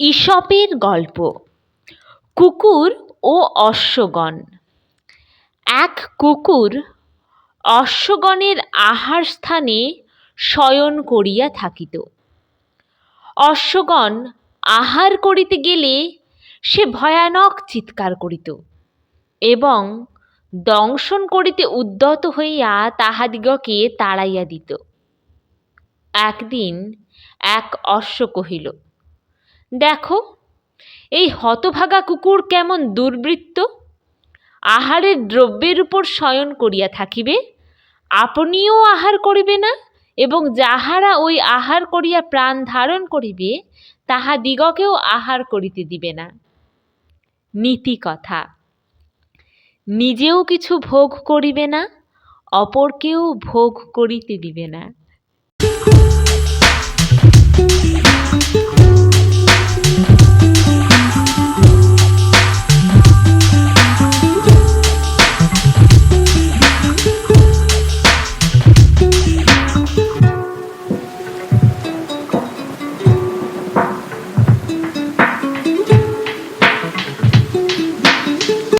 ঈশপের গল্প। কুকুর ও অশ্বগণ। এক কুকুর অশ্বগণের আহার স্থানে শয়ন করিয়া থাকিত। অশ্বগণ আহার করিতে গেলে সে ভয়ানক চিৎকার করিত এবং দংশন করিতে উদ্যত হইয়া তাহাদিগকে তাড়াইয়া দিত। একদিন এক অশ্ব কহিল দেখো, এই হতভাগা কুকুর কেমন দুর্বৃত্ত। আহারের দ্রব্যের উপর শয়ন করিয়া থাকিবে, আপনিও আহার করিবে না, এবং যাহারা ওই আহার করিয়া প্রাণ ধারণ করিবে, তাহা দিগকেও আহার করিতে দিবে না। নীতি কথা, নিজেও কিছু ভোগ করিবে না, অপরকেও ভোগ করিতে দিবে না।